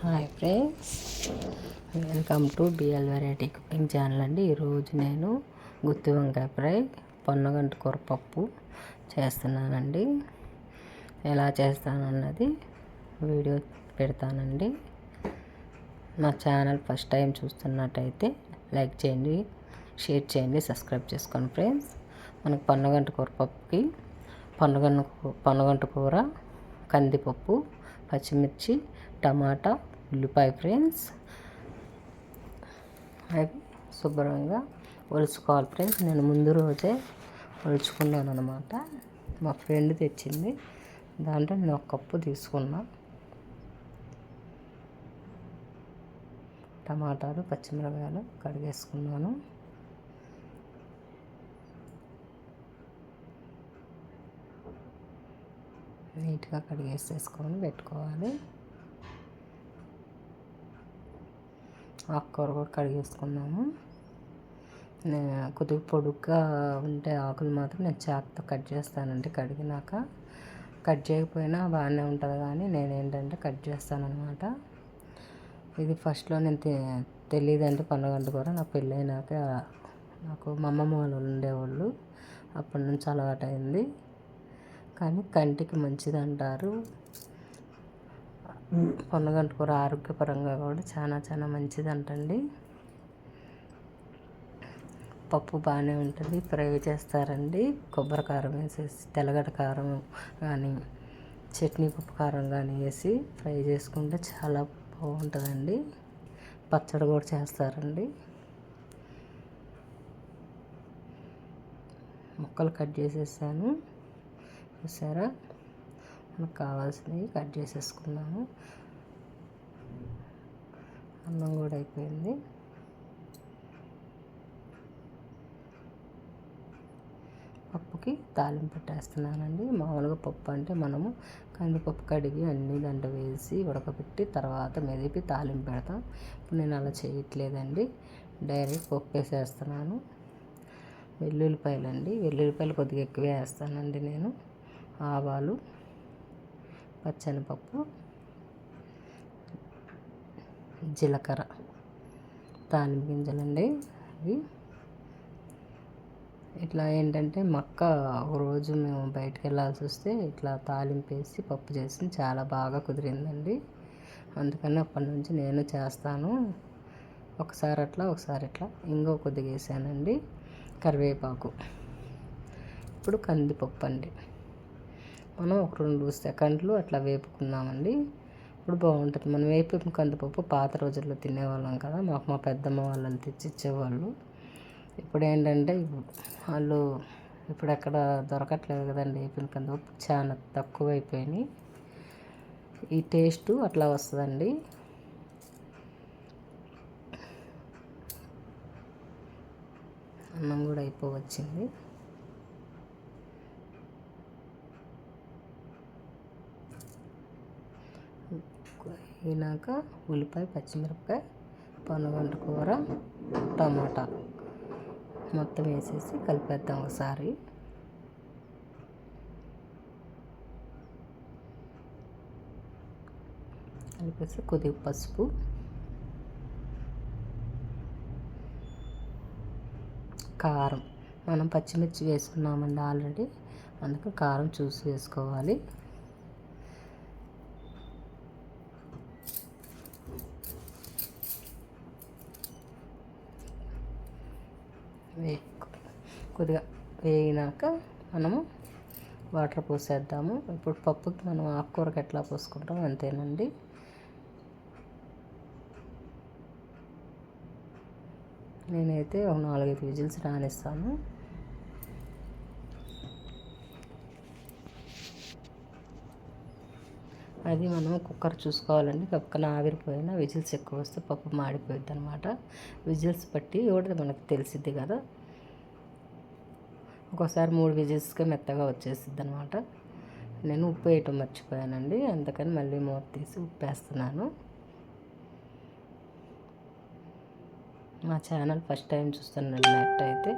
Hi friends welcome to BL variety cooking channel అండి. ఈరోజు నేను గుత్తి వంకాయ ఫ్రై పొన్నగంట కూర పప్పు చేస్తున్నానండి. ఎలా చేస్తానన్నది వీడియో పెడతానండి. నా ఛానల్ ఫస్ట్ టైం చూస్తున్నట్టయితే లైక్ చేయండి షేర్ చేయండి సబ్స్క్రైబ్ చేసుకోండి ఫ్రెండ్స్ మనకు పొన్నగంట కూర పప్పుకి పొన్నగంట పొన్నగంట కూర కందిపప్పు పచ్చిమిర్చి టమాటా ఉల్లిపాయ ఫ్రెండ్స్. అవి శుభ్రంగా ఒలుచుకోవాలి ఫ్రెండ్స్. నేను ముందు రోజే ఒలుచుకున్నాను అనమాట మా ఫ్రెండ్ తెచ్చింది. దాంట్లో నేను ఒక కప్పు తీసుకున్నా. టమాటాలు పచ్చిమిరపకాయలు కడిగేసుకున్నాను. నీట్గా కడిగేసేసుకొని పెట్టుకోవాలి. ఆకుకూర కూడా కడిగేసుకున్నాము నేను కొద్దిగా పొడుగ్గా ఉంటే ఆకులు మాత్రం నేను చాకుతో కట్ చేస్తానండి కడిగినాక. కట్ చేయకపోయినా బాగానే ఉంటుంది కానీ నేను ఏంటంటే కట్ చేస్తానన్నమాట. ఇది ఫస్ట్లో నేను తెలియదంటే పండుగంట కూడా నా పెళ్ళైనాక నాకు మా అమ్మమ్మ వాళ్ళు ఉండేవాళ్ళు. అప్పటి నుంచి అలవాటైంది కానీ కంటికి మంచిది అంటారు పొన్నగంట కూర ఆరోగ్యపరంగా కూడా చాలా చాలా మంచిదంటండి. పప్పు బాగానే ఉంటుంది ఫ్రై చేస్తారండి. కొబ్బరి కారం వేసేసి తెల్లగడ్డ కారం కానీ చట్నీ పప్పు కారం కానీ వేసి ఫ్రై చేసుకుంటే చాలా బాగుంటుందండి. పచ్చడి కూడా చేస్తారండి. ముక్కలు కట్ చేసేసాను. చూసారా? మనకు కావాల్సినవి కట్ చేసేసుకున్నాము. అన్నం కూడా అయిపోయింది. పప్పుకి తాలింపు పెట్టేస్తున్నానండి. మామూలుగా పప్పు అంటే మనము కందిపప్పు కడిగి అన్ని దాంట్లో వేసి ఉడకబెట్టి తర్వాత మెదిపి తాలింపు పెడతాం. ఇప్పుడు నేను అలా చేయట్లేదండి. డైరెక్ట్ పప్పు వేసేస్తున్నాను. వెల్లుల్లిపాయలు అండి వెల్లుల్లిపాయలు కొద్దిగా ఎక్కువ వేస్తానండి నేను. ఆవాలు పచ్చనిపప్పు జీలకర్ర తాలింపు గింజలండి ఇవి ఇట్లా ఏంటంటే మక్క ఒకరోజు మేము బయటకు వెళ్ళాల్సి వస్తే ఇట్లా తాలింపు వేసి పప్పు చేసి చాలా బాగా కుదిరిందండి. అందుకని అప్పటి నుంచి నేను చేస్తాను. ఒకసారి అట్లా ఒకసారి ఇట్లా. ఇంకో కొద్దిగా వేసానండి. కరివేపాకు. ఇప్పుడు కందిపప్పు అండి. మనం ఒక రెండు సెకండ్లు అట్లా వేపుకున్నామండి ఇప్పుడు బాగుంటుంది. మనం వేపిన కందిపప్పు పాత రోజుల్లో తినేవాళ్ళం కదా. మాకు మా పెద్దమ్మ వాళ్ళు తెచ్చి ఇచ్చేవాళ్ళు ఇప్పుడు ఏంటంటే వాళ్ళు ఇప్పుడు ఎక్కడ దొరకట్లేదు కదండి వేపిన కందిపప్పు. చాలా తక్కువ అయిపోయినాయి ఈ టేస్ట్ అట్లా వస్తుందండి. అన్నం కూడా అయిపోవచ్చింది. అయినాక ఉల్లిపాయ పచ్చిమిరపకాయ పనుగంట కూర టమాటా మొత్తం వేసేసి కలిపేద్దాం ఒకసారి. కలిపేసి కొద్దిగా పసుపు. కారం. మనం పచ్చిమిర్చి వేసుకున్నామండి ఆల్రెడీ. అందుకు కారం చూసి వేసుకోవాలి. కొద్దిగా వేగినాక మనము వాటర్ పోసేద్దాము. ఇప్పుడు పప్పుకి మనం ఆకుకూరకి ఎట్లా పోసుకుంటాం అంతేనండి. నేనైతే ఒక నాలుగైదు విజిల్స్ రానిస్తాను. అది మనం కుక్కర్ చూసుకోవాలండి. పక్కన ఆవిరిపోయిన విజిల్స్ ఎక్కువ వస్తే పప్పు మాడిపోయింది అనమాట విజిల్స్ బట్టి కూడా మనకు తెలిసిద్ది కదా. ఒక్కోసారి మూడు విజిల్స్కే మెత్తగా వచ్చేసింది అనమాట నేను ఉప్పు వేయటం మర్చిపోయానండి. అందుకని మళ్ళీ మూత తీసి ఉప్పు వేస్తున్నాను మా ఛానల్ ఫస్ట్ టైం చూస్తున్నాను చూస్తున్నట్టు అయితే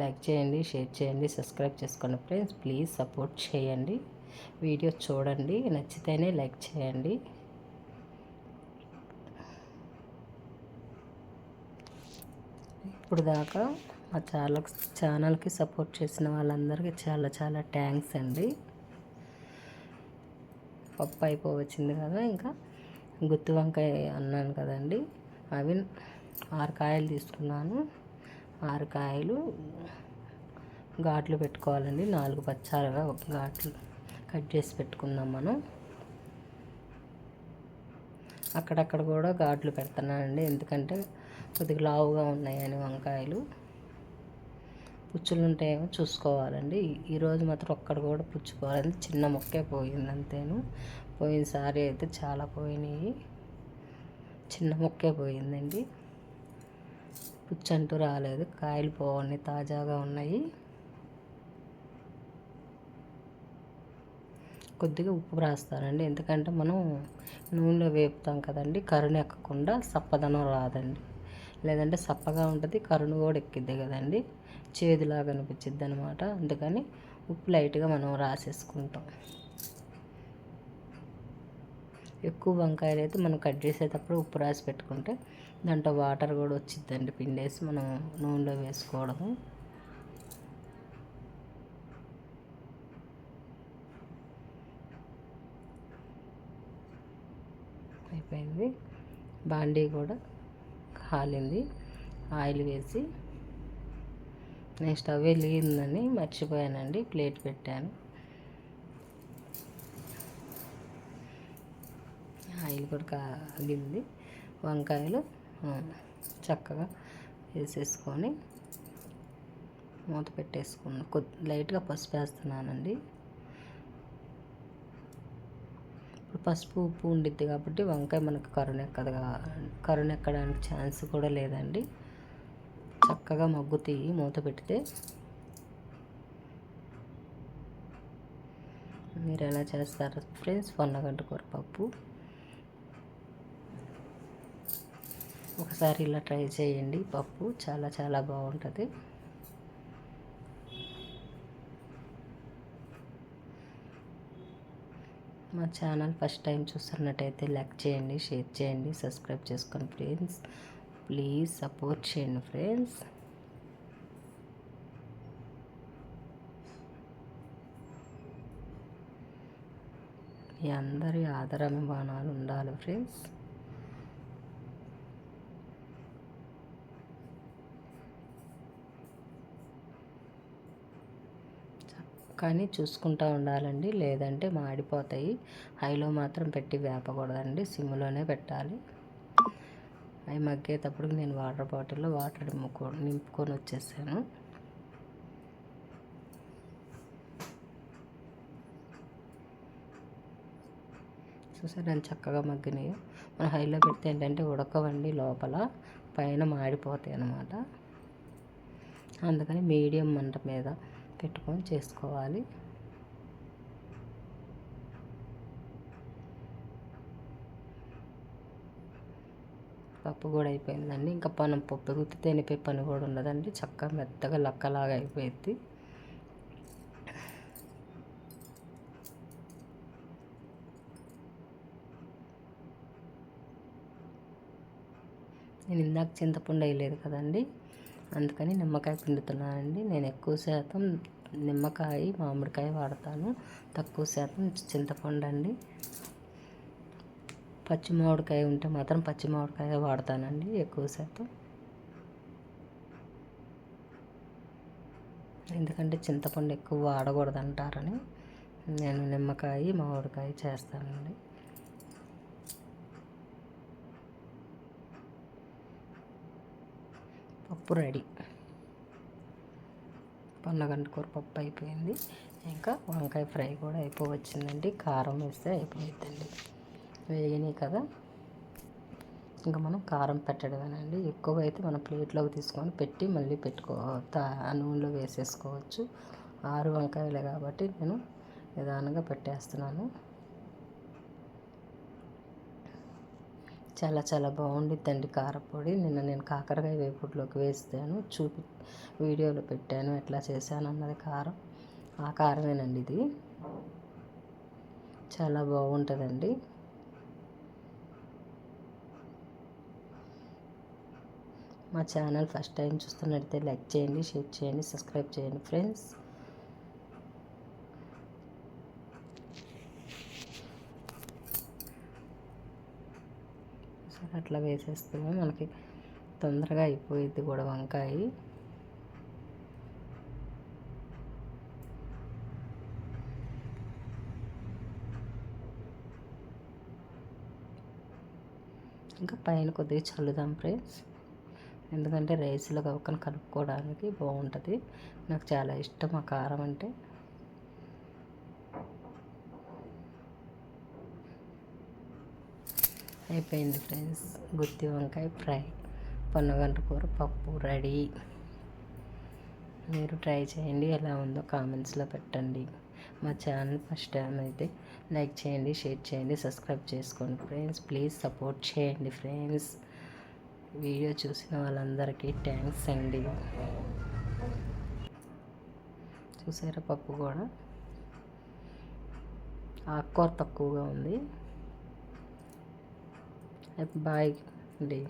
లైక్ చేయండి షేర్ చేయండి సబ్స్క్రైబ్ చేసుకున్న ఫ్రెండ్స్. ప్లీజ్ సపోర్ట్ చేయండి. వీడియో చూడండి నచ్చితేనే లైక్ చేయండి. ఇప్పుడు దాకా మా చాలా ఛానల్కి సపోర్ట్ చేసిన వాళ్ళందరికీ చాలా చాలా థ్యాంక్స్ అండి. పప్పు అయిపోవచ్చింది కదా ఇంకా. గుత్తి వంకాయ అన్నాను కదండి. అవి ఆరు కాయలు తీసుకున్నాను. ఆరు కాయలు ఘాట్లు పెట్టుకోవాలండి. నాలుగు పచ్చాలుగా ఒక ఘాట్లు కట్ చేసి పెట్టుకుందాం మనం. అక్కడక్కడ కూడా ఘాట్లు పెడుతున్నానండి ఎందుకంటే కొద్దిగా లావుగా ఉన్నాయని వంకాయలు. పుచ్చులు ఉంటాయేమో చూసుకోవాలండి ఈరోజు మాత్రం ఒక్కడ కూడా పుచ్చుకోవాలండి చిన్న మొక్కే పోయింది అంతేను. పోయినసారి అయితే చాలా పోయినాయి. చిన్న మొక్కే పోయిందండి. పుచ్చంటూ రాలేదు. కాయలు పోవండి తాజాగా ఉన్నాయి. కొద్దిగా ఉప్పు రాస్తానండి. ఎందుకంటే మనం నూనెలో వేపుతాం కదండి. కరుణ ఎక్కకుండా సప్పదనం రాదండి. లేదంటే సప్పగా ఉంటుంది కరుణ కూడా ఎక్కిద్ది కదండి. చేదులాగా అనిపించిద్ది అనమాట అందుకని ఉప్పు లైట్గా మనం రాసేసుకుంటాం. ఎక్కువ వంకాయలు అయితే మనం కట్ చేసేటప్పుడు ఉప్పు రాసి పెట్టుకుంటే దాంట్లో వాటర్ కూడా వచ్చిద్దండి పిండేసి మనం నూనెలో వేసుకోవడము. అయిపోయింది. బాండీ కూడా కాలింది ఆయిల్ వేసి నేను స్టవ్ వెలిగిందని మర్చిపోయానండి ప్లేట్ పెట్టాను. ఆయిల్ కూడా కాగింది. వంకాయలు చక్కగా వేసేసుకొని మూత పెట్టేసుకున్నాను కొద్ది లైట్గా పసుపు వేస్తున్నానండి ఇప్పుడు పసుపు ఉప్పు ఉండిద్ది కాబట్టి వంకాయ మనకు కరుణ ఎక్కదు కరుణ ఎక్కడానికి ఛాన్స్ కూడా లేదండి. చక్కగా మగ్గుతీ మూత పెడితే మీరు ఎలా చేస్తారు ఫ్రెండ్స్ పొన్నగంట కూర పప్పు. ఒకసారి ఇలా ట్రై చేయండి. పప్పు చాలా చాలా బాగుంటుంది. మా ఛానల్ ఫస్ట్ టైం చూస్తున్నట్టయితే లైక్ చేయండి షేర్ చేయండి సబ్స్క్రైబ్ చేసుకోండి ఫ్రెండ్స్. ప్లీజ్ సపోర్ట్ చేయండి ఫ్రెండ్స్. మీ అందరి ఆదరాభిమానాలు ఉండాలి ఫ్రెండ్స్. కానీ చూసుకుంటూ ఉండాలండి. లేదంటే మాడిపోతాయి. హైలో మాత్రం పెట్టి వేపకూడదండి. సిమ్లోనే పెట్టాలి. అవి మగ్గేటప్పుడు నేను వాటర్ బాటిల్లో వాటర్ నింపుకో నింపుకొని వచ్చేసాను. చూసారు అని చక్కగా మగ్గినాయి. మనం హైలో పెడితే ఏంటంటే ఉడకవండి లోపల. పైన మాడిపోతాయి అన్నమాట. అందుకని మీడియం మంట మీద పెట్టుకొని చేసుకోవాలి. పప్పు కూడా అయిపోయిందండి. ఇంకా మనం పప్పు గుత్తి తినిపే పని కూడా ఉండదండి చక్కగా మెత్తగా లక్కలాగా అయిపోయింది. నేను ఇందాక చింతపండు వేయలేదు కదండి. అందుకని నిమ్మకాయ పిండుతున్నానండి. నేను ఎక్కువ శాతం నిమ్మకాయ మామిడికాయ వాడతాను. తక్కువ శాతం చింతపండు అండి పచ్చి మామిడికాయ ఉంటే మాత్రం పచ్చి మామిడికాయ వాడతానండి ఎక్కువ శాతం. ఎందుకంటే చింతపండు ఎక్కువ వాడకూడదు అంటారని నేను నిమ్మకాయ మామిడికాయ చేస్తానండి. పప్పు రెడీ. పొన్నగంట పప్పు అయిపోయింది. ఇంకా వంకాయ ఫ్రై కూడా అయిపోవచ్చిందండి. కారం వేస్తే అయిపోయిందండి వేగినాయి కదా. ఇంకా మనం కారం పెట్టడమేనండి. ఎక్కువ అయితే మనం ప్లేట్లోకి తీసుకొని పెట్టి మళ్ళీ పెట్టుకో నూనెలో వేసేసుకోవచ్చు. ఆరు వంకాయలే కాబట్టి నేను నిదానంగా పెట్టేస్తున్నాను. చాలా చాలా బాగుండిద్దండి కారపొడి. నిన్న నేను కాకరకాయ వేపుడులోకి వేస్తాను. చూపి వీడియోలో పెట్టాను ఎట్లా చేశాను అన్నది కారం. ఆ కారమేనండి ఇది. చాలా బాగుంటుందండి. మా ఛానల్ ఫస్ట్ టైం చూస్తున్నట్టయితే లైక్ చేయండి షేర్ చేయండి సబ్స్క్రైబ్ చేయండి ఫ్రెండ్స్. సరే అట్లా వేసేస్తే మనకి తొందరగా అయిపోయిద్ది కూడా వంకాయ. ఇంకా పైన కొద్దిగా చల్లుదాం ఫ్రెండ్స్. ఎందుకంటే రైస్లో కవకని కలుపుకోవడానికి బాగుంటుంది. నాకు చాలా ఇష్టం ఆ కారం అంటే. అయిపోయింది ఫ్రెండ్స్. గుత్తి వంకాయ ఫ్రై. పొన్నగంట కూర పప్పు రెడీ. మీరు ట్రై చేయండి ఎలా ఉందో కామెంట్స్లో పెట్టండి. మా ఛానల్ ఫస్ట్ టైం అయితే లైక్ చేయండి షేర్ చేయండి సబ్స్క్రైబ్ చేసుకోండి ఫ్రెండ్స్. ప్లీజ్ సపోర్ట్ చేయండి ఫ్రెండ్స్. వీడియో చూసిన వాళ్ళందరికీ థ్యాంక్స్ అండి. చూసారా పప్పు కూడా? ఆకుకూర తక్కువగా ఉంది. బాయ్ అండి